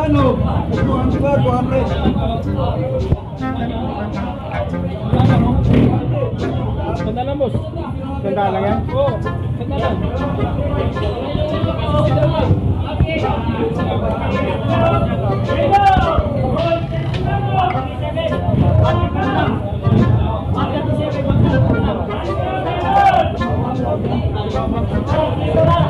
Ano? Tuhan juga Thank you. Ya.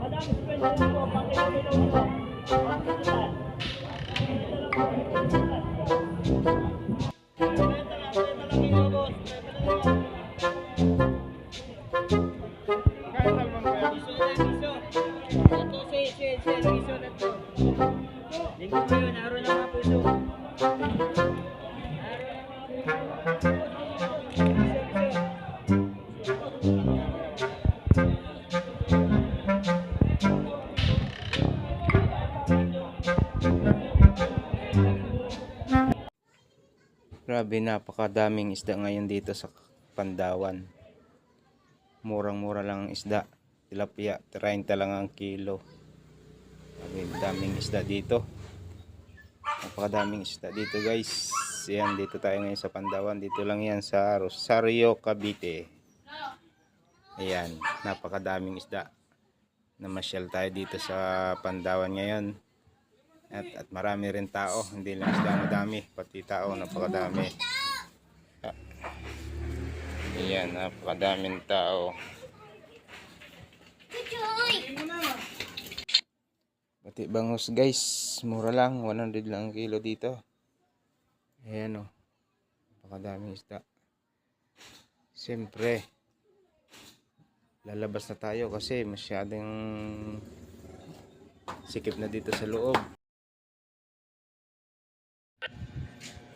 Madami spend po, pati Grabe, napakadaming isda ngayon dito sa Pandawan. Murang-mura lang ang isda. Tilapia, 30 lang ang kilo. Grabe, daming isda dito. Napakadaming isda dito guys. Yan, dito tayo ngayon sa Pandawan. Dito lang yan sa Rosario, Cavite. Ayan, napakadaming isda. Namasyal tayo dito sa Pandawan ngayon. At, at marami rin tao, hindi lang isda madami, pati tao napakadami. Ayan, napakadaming tao. Pati bangus guys, mura lang, 100 lang ang kilo dito. Ayan o, napakadaming isda. Siyempre, lalabas na tayo kasi masyadong sikip na dito sa loob.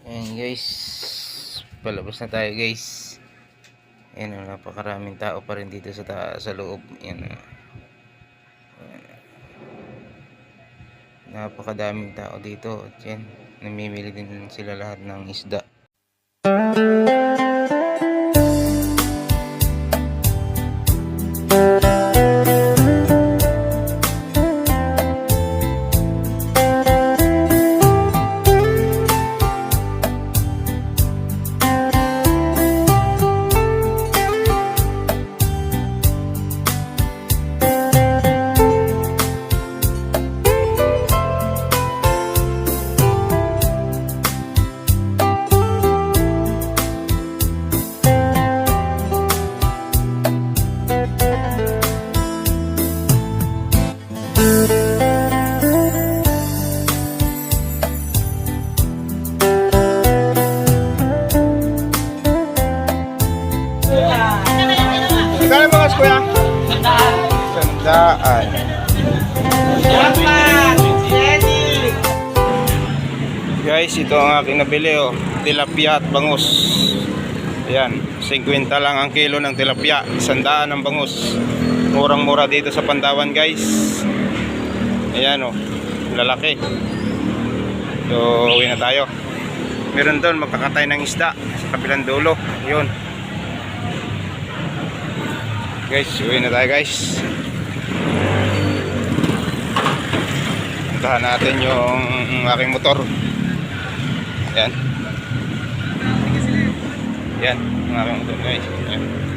Ayan guys. Palabas na tayo guys. Ayan o, napakaraming tao pa rin dito sa, ta sa loob. Ayan o. Napakadaming tao dito. At yan, namimili din sila lahat ng isda. Guys, ito ang aking nabili oh. Tilapia at bangus. Ayan, 50 lang ang kilo ng tilapia, sandaan ang bangus. Murang-mura dito sa Pandawan, guys. Ayan oh, lalaki. So, uwi na tayo. Meron doon magkakatay ng isda sa kabilang dulo. Yun. Guys, uwi na tayo guys. Puntahan natin yung aking motor. Yan. Yan, ang aking motor guys. Yan.